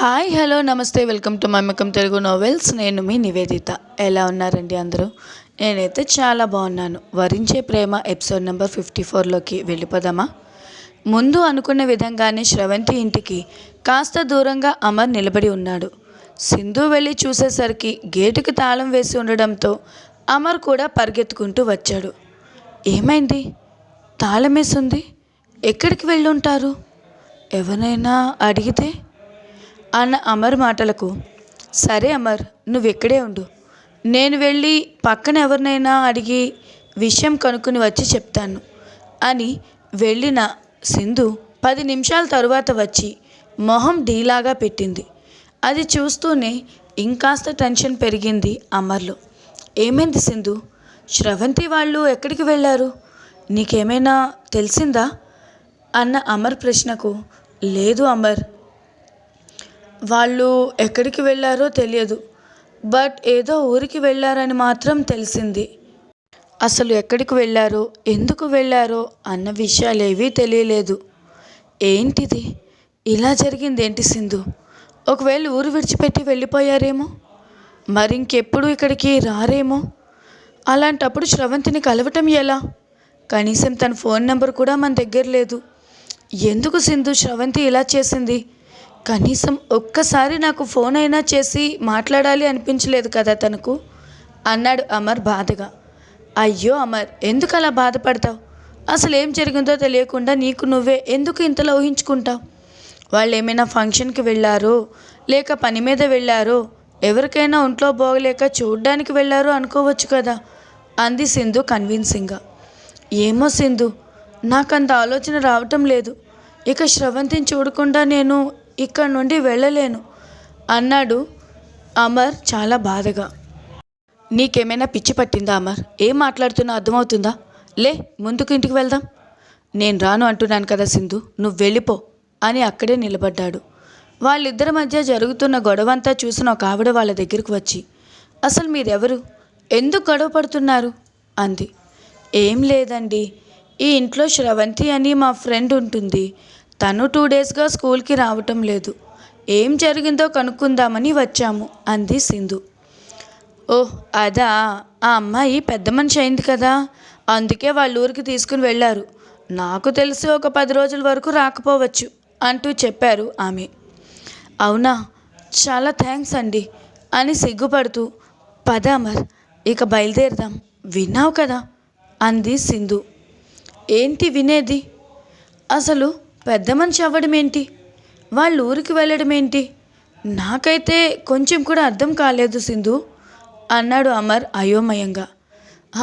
Hi hello నమస్తే welcome to మమ్మకం Telugu novels నేను మీ నివేదిత. ఎలా ఉన్నారండి అందరూ? నేనైతే చాలా బాగున్నాను. వరించే ప్రేమ ఎపిసోడ్ నెంబర్ ఫిఫ్టీ ఫోర్లోకి వెళ్ళిపోదామా? ముందు అనుకున్న విధంగానే శ్రవంతి ఇంటికి కాస్త దూరంగా అమర్ నిలబడి ఉన్నాడు. సింధు వెళ్ళి చూసేసరికి గేటుకి తాళం వేసి ఉండడంతో అమర్ కూడా పరిగెత్తుకుంటూ వచ్చాడు. ఏమైంది? తాళం వేసింది ఎక్కడికి వెళ్ళి ఉంటారు ఎవరైనా అడిగితే అన్న అమర్ మాటలకు సరే అమర్ నువ్వు ఇక్కడే ఉండు. నేను వెళ్ళి పక్కన ఎవరినైనా అడిగి విషయం కనుక్కుని వచ్చి చెప్తాను అని వెళ్ళిన సింధు పది నిమిషాల తరువాత వచ్చి మొహం డీలాగా పెట్టింది. అది చూస్తూనే ఇంకాస్త టెన్షన్ పెరిగింది అమర్లో. ఏమైంది సింధు? శ్రవంతి వాళ్ళు ఎక్కడికి వెళ్ళారు? నీకేమైనా తెలిసిందా? అన్న అమర్ ప్రశ్నకు లేదు అమర్ వాళ్ళు ఎక్కడికి వెళ్ళారో తెలియదు. బట్ ఏదో ఊరికి వెళ్ళారని మాత్రం తెలిసింది. అసలు ఎక్కడికి వెళ్ళారో ఎందుకు వెళ్ళారో అన్న విషయాలు ఏవీ తెలియలేదు. ఏంటిది? ఇలా జరిగింది ఏంటి సింధు? ఒకవేళ ఊరు విడిచిపెట్టి వెళ్ళిపోయారేమో? మరి ఇంకెప్పుడు ఇక్కడికి రారేమో? అలాంటప్పుడు శ్రవంతిని కలవటం ఎలా? కనీసం తన ఫోన్ నెంబర్ కూడా మన దగ్గర లేదు. ఎందుకు సింధు శ్రవంతి ఇలా చేసింది? కనీసం ఒక్కసారి నాకు ఫోన్ అయినా చేసి మాట్లాడాలి అనిపించలేదు కదా తనకు? అన్నాడు అమర్ బాధగా. అయ్యో అమర్ ఎందుకు అలా బాధపడతావు? అసలు ఏం జరిగిందో తెలియకుండా నీకు నువ్వే ఎందుకు ఇంతలో ఊహించుకుంటావు వాళ్ళు ఏమైనా ఫంక్షన్కి వెళ్ళారో లేక పని మీద వెళ్ళారో ఎవరికైనా ఒంట్లో పోగలేక చూడ్డానికి వెళ్ళారో అనుకోవచ్చు కదా? అంది సింధు కన్విన్సింగ్గా. ఏమో సింధు నాకు అంత ఆలోచన రావటం లేదు. ఇక శ్రవంతిని చూడకుండా నేను ఇక్కడ నుండి వెళ్ళలేను. అన్నాడు అమర్ చాలా బాధగా. నీకేమైనా పిచ్చి పట్టిందా అమర్? ఏం మాట్లాడుతున్నా అర్థమవుతుందా? లే ముందుకు ఇంటికి వెళ్దాం. నేను రాను అంటున్నాను కదా సింధు నువ్వు వెళ్ళిపో అని అక్కడే నిలబడ్డాడు. వాళ్ళిద్దరి మధ్య జరుగుతున్న గొడవంతా చూసిన ఒక ఆవిడ వాళ్ళ దగ్గరికి వచ్చి అసలు మీరెవరు? ఎందుకు గొడవ పడుతున్నారు? అంది. ఏం లేదండి. ఈ ఇంట్లో శ్రవంతి అని మా ఫ్రెండ్ ఉంటుంది. తను టూ డేస్గా స్కూల్కి రావటం లేదు. ఏం జరిగిందో కనుక్కుందామని వచ్చాము అంది సింధు. ఓహ్ అదా ఆ అమ్మాయి పెద్ద మనిషి అయింది కదా. అందుకే వాళ్ళ ఊరికి తీసుకుని వెళ్ళారు. నాకు తెలిసి ఒక పది రోజుల వరకు రాకపోవచ్చు అంటూ చెప్పారు ఆమె. అవునా? చాలా థ్యాంక్స్ అండి అని సిగ్గుపడుతూ. పద అమర్ ఇక బయలుదేరదాం. విన్నావు కదా అంది సింధు. ఏంటి వినేది? అసలు పెద్ద మనిషి అవ్వడం ఏంటి వాళ్ళ ఊరికి వెళ్ళడం ఏంటి నాకైతే కొంచెం కూడా అర్థం కాలేదు సింధు అన్నాడు అమర్ అయోమయంగా.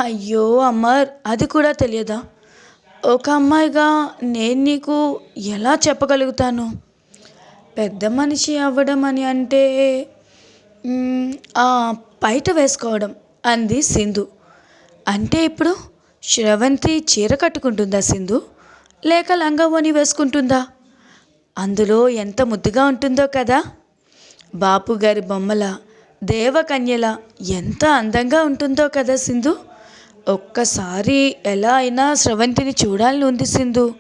అయ్యో అమర్ అది కూడా తెలియదా? ఒక అమ్మాయిగా నేను నీకు ఎలా చెప్పగలుగుతాను? పెద్ద మనిషి అవ్వడం అని అంటే పైట బయట వేసుకోవడం అంది సింధు. అంటే ఇప్పుడు శ్రవంతి చీర కట్టుకుంటుందా సింధు? లేక లంగా ఓని వేసుకుంటుందా? అందులో ఎంత ముద్దుగా ఉంటుందో కదా. బాపు గారి బొమ్మల దేవకన్యల ఎంత అందంగా ఉంటుందో కదా సింధు. ఒక్కసారి ఎలా అయినా స్రవంతిని చూడాలని ఉంది సింధు.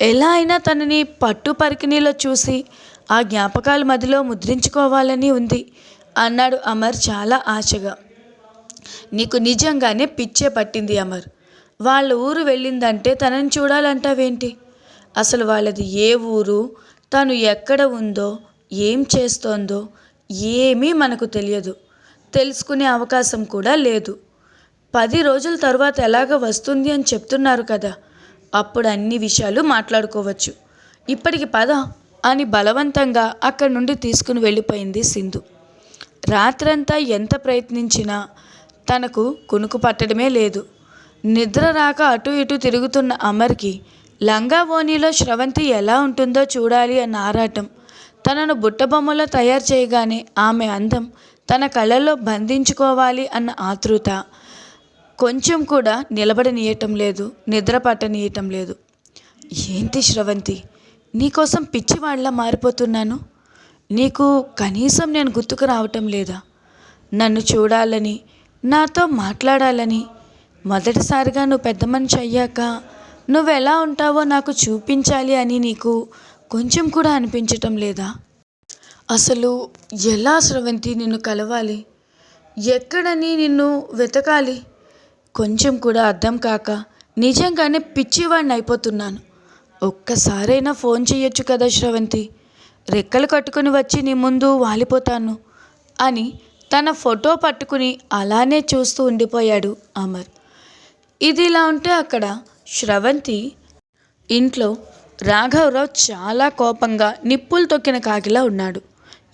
ఎలా అయినా తనని పట్టు పరికిణీలో చూసి ఆ జ్ఞాపకాల మధ్యలో ముద్రించుకోవాలని ఉంది అన్నాడు అమర్ చాలా ఆశగా. నీకు నిజంగానే పిచ్చే పట్టింది అమర్. వాళ్ళ ఊరు వెళ్ళిందంటే తనని చూడాలంటావేంటి? అసలు వాళ్ళది ఏ ఊరు? తను ఎక్కడ ఉందో? ఏం చేస్తోందో? ఏమీ మనకు తెలియదు. తెలుసుకునే అవకాశం కూడా లేదు. పది రోజుల తర్వాత ఎలాగ వస్తుంది అని చెప్తున్నారు కదా. అప్పుడు అన్ని విషయాలు మాట్లాడుకోవచ్చు. ఇప్పటికి పద అని బలవంతంగా అక్కడి నుండి తీసుకుని వెళ్ళిపోయింది సింధు. రాత్రంతా ఎంత ప్రయత్నించినా తనకు కునుకు పట్టడమే లేదు. నిద్ర రాక అటు ఇటు తిరుగుతున్న అమర్కి లంగా ఓణిలో స్రవంతి ఎలా ఉంటుందో చూడాలి అన్న ఆరాటం. తనను బుట్టబొమ్మలో తయారు చేయగానే ఆమె అందం తన కళ్ళల్లో బంధించుకోవాలి అన్న ఆతృత. కొంచెం కూడా నిలబడనీయటం లేదు నిద్ర పట్టనీయటం లేదు. ఏంటి శ్రవంతి నీకోసం పిచ్చివాళ్ళ మారిపోతున్నాను? నీకు కనీసం నేను గుర్తుకు రావటం లేదా? నన్ను చూడాలని నాతో మాట్లాడాలని మొదటిసారిగా నువ్వు పెద్ద మనిషి అయ్యాక నువ్వు ఎలా ఉంటావో నాకు చూపించాలి అని నీకు కొంచెం కూడా అనిపించటం లేదా? అసలు ఎలా స్రవంతి నిన్ను కలవాలి? ఎక్కడని నిన్ను వెతకాలి? కొంచెం కూడా అర్థం కాక నిజంగానే పిచ్చివాడిని అయిపోతున్నాను. ఒక్కసారైనా ఫోన్ చేయొచ్చు కదా శ్రవంతి రెక్కలు కట్టుకుని వచ్చి నీ ముందు వాలిపోతాను అని తన ఫోటో పట్టుకుని అలానే చూస్తూ ఉండిపోయాడు అమర్. ఇది ఇలా ఉంటే అక్కడ శ్రవంతి ఇంట్లో రాఘవరావు చాలా కోపంగా నిప్పులు తొక్కిన కాకిలా ఉన్నాడు.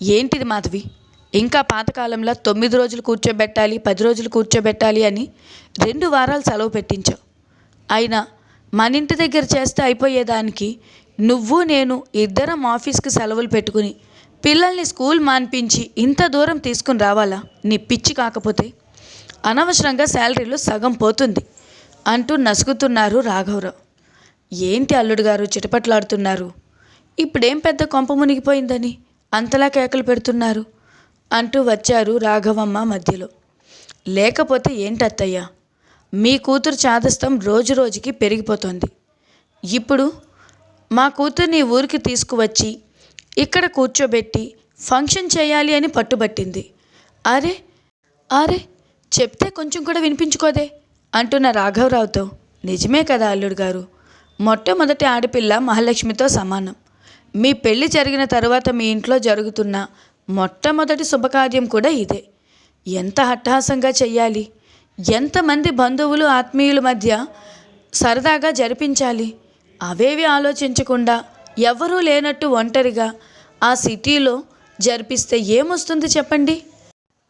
ఏంటిది మాధవి? ఇంకా పాతకాలంలో తొమ్మిది రోజులు కూర్చోబెట్టాలి పది రోజులు కూర్చోబెట్టాలి అని రెండు వారాలు సెలవు పెట్టించావు. అయినా మన ఇంటి దగ్గర చేస్తే అయిపోయేదానికి నువ్వు నేను ఇద్దరం ఆఫీస్కి సెలవులు పెట్టుకుని పిల్లల్ని స్కూల్ మాన్పించి ఇంత దూరం తీసుకుని రావాలా? నీ పిచ్చి కాకపోతే. అనవసరంగా శాలరీలో సగం పోతుంది. అంటూ నసుగుతున్నారు రాఘవరావు. ఏంటి అల్లుడు గారు చిటపట్లాడుతున్నారు? ఇప్పుడేం పెద్ద కొంప మునిగిపోయిందని అంతలా కేకలు పెడుతున్నారు అంటూ వచ్చారు రాఘవమ్మ మధ్యలో. లేకపోతే ఏంటత్తయ్యా? మీ కూతురు చాదస్తం రోజు రోజుకి పెరిగిపోతుంది. ఇప్పుడు మా కూతుర్ని ఊరికి తీసుకువచ్చి ఇక్కడ కూర్చోబెట్టి ఫంక్షన్ చేయాలి అని పట్టుబట్టింది. అరే అరే చెప్తే కొంచెం కూడా వినిపించుకోదే? అంటున్న రాఘవరావుతో నిజమే కదా అల్లుడు గారు. మొట్టమొదటి ఆడపిల్ల మహాలక్ష్మితో సమానం. మీ పెళ్ళి జరిగిన తర్వాత మీ ఇంట్లో జరుగుతున్న మొట్టమొదటి శుభకార్యం కూడా ఇదే. ఎంత హట్టహాసంగా చెయ్యాలి? ఎంతమంది బంధువులు ఆత్మీయుల మధ్య సరదాగా జరిపించాలి? అవేవి ఆలోచించకుండా ఎవరూ లేనట్టు ఒంటరిగా ఆ సిటీలో జరిపిస్తే ఏమొస్తుంది చెప్పండి?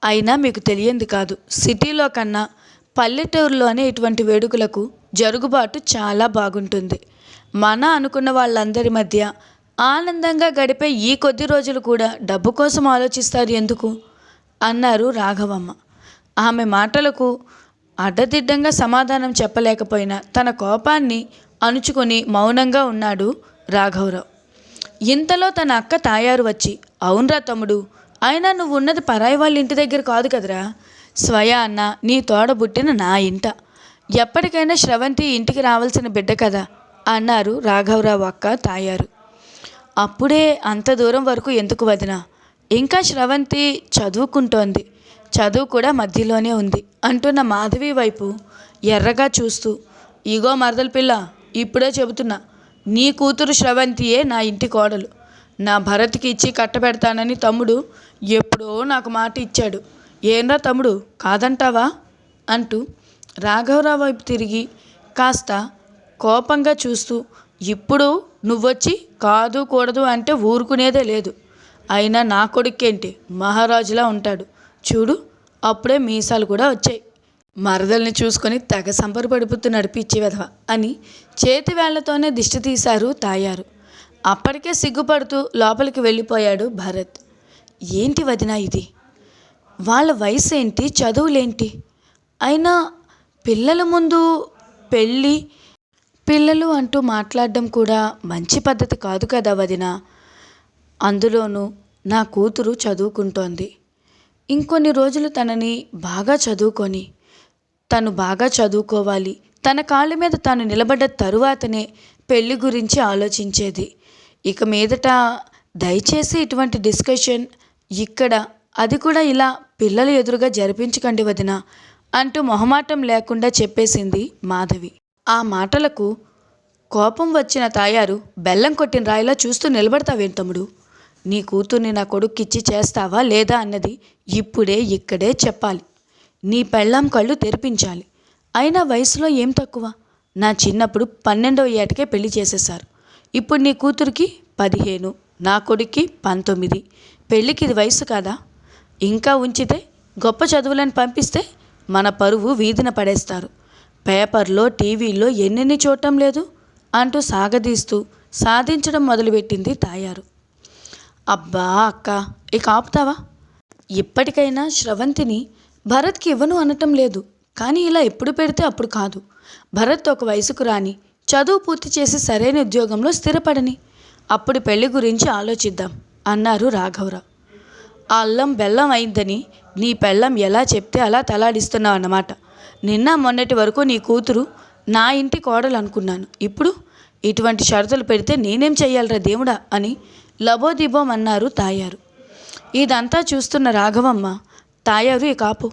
అయినా మీకు తెలియంది కాదు. సిటీలో కన్నా పల్లెటూరులోనే ఇటువంటి వేడుకలకు జరుగుబాటు చాలా బాగుంటుంది. మన అనుకున్న వాళ్ళందరి మధ్య ఆనందంగా గడిపే ఈ కొద్ది రోజులు కూడా డబ్బు కోసం ఆలోచిస్తారు ఎందుకు? అన్నారు రాఘవమ్మ. ఆమె మాటలకు అడ్డదిడ్డంగా సమాధానం చెప్పలేకపోయినా తన కోపాన్ని అణుచుకొని మౌనంగా ఉన్నాడు రాఘవరావు. ఇంతలో తన అక్క తాయారు వచ్చి అవునరా తమ్ముడు అయినా నువ్వు ఉన్నది పరాయి వాళ్ళ ఇంటి దగ్గర కాదు కదరా. స్వయా అన్న నీ తోడబుట్టిన నా ఇంట. ఎప్పటికైనా శ్రవంతి ఇంటికి రావాల్సిన బిడ్డ కదా? అన్నారు రాఘవరావు అక్క తాయారు. అప్పుడే అంత దూరం వరకు ఎందుకు వదిన? ఇంకా శ్రవంతి చదువుకుంటోంది. చదువు కూడా మధ్యలోనే ఉంది. అంటున్న మాధవి వైపు ఎర్రగా చూస్తూ ఇగో మరదల పిల్ల ఇప్పుడే చెబుతున్నా. నీ కూతురు శ్రవంతియే నా ఇంటి కోడలు. నా భరత్కి ఇచ్చి కట్టబెడతానని తమ్ముడు ఎప్పుడో నాకు మాట ఇచ్చాడు. ఏంరా తమ్ముడు కాదంటావా? అంటూ రాఘవరావు వైపు తిరిగి కాస్త కోపంగా చూస్తూ ఇప్పుడు నువ్వొచ్చి కాదు కూడదు అంటే ఊరుకునేదే లేదు. అయినా నా కొడుక్కేంటి మహారాజులా ఉంటాడు. చూడు అప్పుడే మీసాలు కూడా వచ్చాయి. మరదల్ని చూసుకొని తెగ సంబరపడిపోతున్నాడు నడిపించే విధవ అని చేతి వేళ్ళతోనే దిష్టి తీశారు తాయారు. అప్పటికే సిగ్గుపడుతూ లోపలికి వెళ్ళిపోయాడు భరత్. ఏంటి వదిన ఇది? వాళ్ళ వయసు ఏంటి చదువులేంటి? అయినా పిల్లల ముందు పెళ్ళి పిల్లలు అంటూ మాట్లాడడం కూడా మంచి పద్ధతి కాదు కదా వదిన. అందులోనూ నా కూతురు చదువుకుంటోంది. ఇంకొన్ని రోజులు తనని బాగా చదువుకొని తను బాగా చదువుకోవాలి. తన కాళ్ళ మీద తాను నిలబడ్డ తరువాతనే పెళ్ళి గురించి ఆలోచించేది. ఇక మీదట దయచేసి ఇటువంటి డిస్కషన్ ఇక్కడ అది కూడా ఇలా పిల్లల ఎదురుగా జరిపించకండి వదిన అంటూ మొహమాటం లేకుండా చెప్పేసింది మాధవి. ఆ మాటలకు కోపం వచ్చిన తాయారు బెల్లం కొట్టిన రాయిలా చూస్తూ నిలబడతావేం తమ్ముడు? నీ కూతుర్ని నా కొడుక్కిచ్చి చేస్తావా లేదా అన్నది ఇప్పుడే ఇక్కడే చెప్పాలి. నీ పెళ్ళాం కళ్ళు తెరిపించాలి. అయినా వయసులో ఏం తక్కువ? నా చిన్నప్పుడు పన్నెండవ ఏటకే పెళ్ళి చేసేశారు. ఇప్పుడు నీ కూతురికి పదిహేను నా కొడుక్కి పంతొమ్మిది. పెళ్ళికి ఇది వయసు కాదా? ఇంకా ఉంచితే గొప్ప చదువులను పంపిస్తే మన పరువు వీధిన పడేస్తారు. పేపర్లో టీవీలో ఎన్నెన్ని చూడటం లేదు? అంటూ సాగదీస్తూ సాధించడం మొదలుపెట్టింది తాయారు. అబ్బా అక్క ఇక ఆపుతావా? ఇప్పటికైనా శ్రవంతిని భరత్కి ఇవ్వను అనటం లేదు. కానీ ఇలా ఎప్పుడు పెడితే అప్పుడు కాదు. భరత్ ఒక వయసుకు రాని చదువు పూర్తి చేసి సరైన ఉద్యోగంలో స్థిరపడని. అప్పుడు పెళ్ళి గురించి ఆలోచిద్దాం అన్నారు రాఘవరావు. ఆ అల్లం బెల్లం అయిందని నీ పెళ్ళం ఎలా చెప్తే అలా తలాడిస్తున్నావు అన్నమాట. నిన్న మొన్నటి వరకు నీ కూతురు నా ఇంటి కోడలు అనుకున్నాను. ఇప్పుడు ఇటువంటి షరతులు పెడితే నేనేం చెయ్యాలరా దేవుడా అని లబోదిబోం అన్నారు తాయారు. ఇదంతా చూస్తున్న రాఘవమ్మ తాయారు ఈ కాపు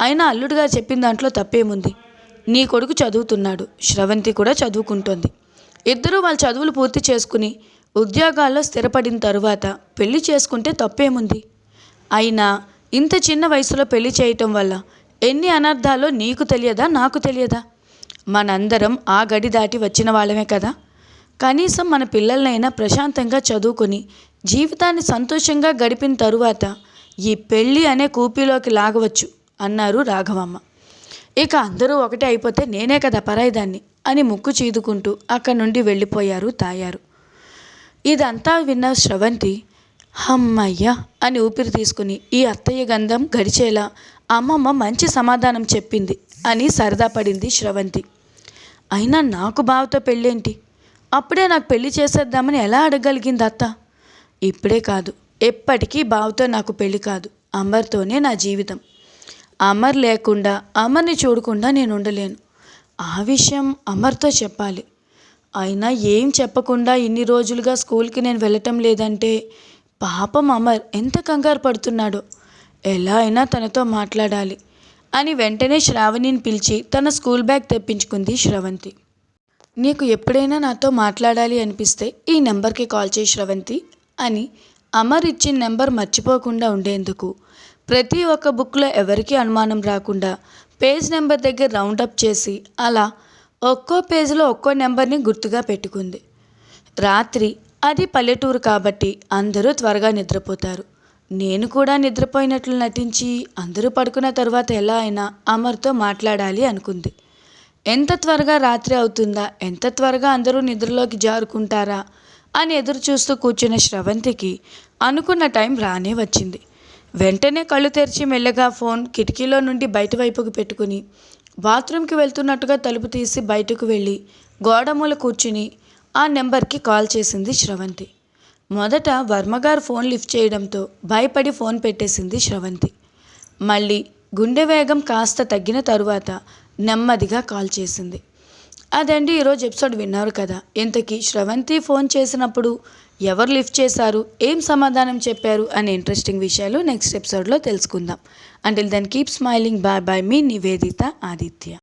అయినా అల్లుడుగా చెప్పిన దాంట్లో తప్పేముంది? నీ కొడుకు చదువుతున్నాడు శ్రవంతి కూడా చదువుకుంటోంది. ఇద్దరూ వాళ్ళ చదువులు పూర్తి చేసుకుని ఉద్యోగాల్లో స్థిరపడిన తరువాత పెళ్ళి చేసుకుంటే తప్పేముంది? అయినా ఇంత చిన్న వయసులో పెళ్ళి చేయటం వల్ల ఎన్ని అనర్థాలో నీకు తెలియదా నాకు తెలియదా? మనందరం ఆ గడి దాటి వచ్చిన వాళ్ళమే కదా. కనీసం మన పిల్లలనైనా ప్రశాంతంగా చదువుకొని జీవితాన్ని సంతోషంగా గడిపిన తరువాత ఈ పెళ్ళి అనే కూపీలోకి లాగవచ్చు అన్నారు రాఘవమ్మ. ఇక అందరూ ఒకటే అయిపోతే నేనే కదా పరాయిదాన్ని అని ముక్కు చీదుకుంటూ అక్కడి నుండి వెళ్ళిపోయారు తాయారు. ఇదంతా విన్న స్రవంతి హమ్మయ్య అని ఊపిరి తీసుకుని ఈ అత్తయ్య గంధం గడిచేలా అమ్మమ్మ మంచి సమాధానం చెప్పింది అని సరదా పడింది శ్రవంతి. అయినా నాకు బావతో పెళ్ళేంటి? అప్పుడే నాకు పెళ్ళి చేసేద్దామని ఎలా అడగగలిగింది అత్త? ఇప్పుడే కాదు ఎప్పటికీ బావతో నాకు పెళ్ళి కాదు అమర్తోనే నా జీవితం. అమర్ లేకుండా అమర్ని చూడకుండా నేను ఉండలేను. ఆ విషయం అమర్తో చెప్పాలి. అయినా ఏం చెప్పకుండా ఇన్ని రోజులుగా స్కూల్కి నేను వెళ్ళటం లేదంటే పాపం అమర్ ఎంత కంగారు పడుతున్నాడో. ఎలా అయినా తనతో మాట్లాడాలి అని వెంటనే శ్రావణిని పిలిచి తన స్కూల్ బ్యాగ్ తెప్పించుకుంది శ్రవంతి. నీకు ఎప్పుడైనా నాతో మాట్లాడాలి అనిపిస్తే ఈ నెంబర్కి కాల్ చేయి శ్రవంతి అని అమర్ ఇచ్చిన నెంబర్ మర్చిపోకుండా ఉండేందుకు. ప్రతి ఒక్క బుక్లో ఎవరికీ అనుమానం రాకుండా పేజ్ నెంబర్ దగ్గర రౌండప్ చేసి అలా ఒక్కో పేజీలో ఒక్కో నెంబర్ని గుర్తుగా పెట్టుకుంది. రాత్రి అది పల్లెటూరు కాబట్టి అందరూ త్వరగా నిద్రపోతారు. నేను కూడా నిద్రపోయినట్లు నటించి అందరూ పడుకున్న తర్వాత ఎలా అయినా అమర్తో మాట్లాడాలి అనుకుంది. ఎంత త్వరగా రాత్రి అవుతుందా ఎంత త్వరగా అందరూ నిద్రలోకి జారుకుంటారా అని ఎదురు చూస్తూ కూర్చున్న శ్రవంతికి అనుకున్న టైం రానే వచ్చింది. వెంటనే కళ్ళు తెరిచి మెల్లగా ఫోన్ కిటికీలో నుండి బయట వైపుకు పెట్టుకుని బాత్రూమ్కి వెళ్తున్నట్టుగా తలుపు తీసి బయటకు వెళ్ళి గోడమూల కూర్చుని ఆ నెంబర్కి కాల్ చేసింది శ్రవంతి. మొదట వర్మగారు ఫోన్ లిఫ్ట్ చేయడంతో భయపడి ఫోన్ పెట్టేసింది శ్రవంతి. మళ్ళీ గుండె వేగం కాస్త తగ్గిన తరువాత నెమ్మదిగా కాల్ చేసింది. అదండి ఈరోజు ఎపిసోడ్ విన్నారు కదా. ఇంతకీ శ్రవంతి ఫోన్ చేసినప్పుడు ఎవరు లిఫ్ట్ చేశారు? ఏం సమాధానం చెప్పారు? అనే ఇంట్రెస్టింగ్ విషయాలు నెక్స్ట్ ఎపిసోడ్లో తెలుసుకుందాం. Until then keep smiling bye bye మీ నివేదిత ఆదిత్య.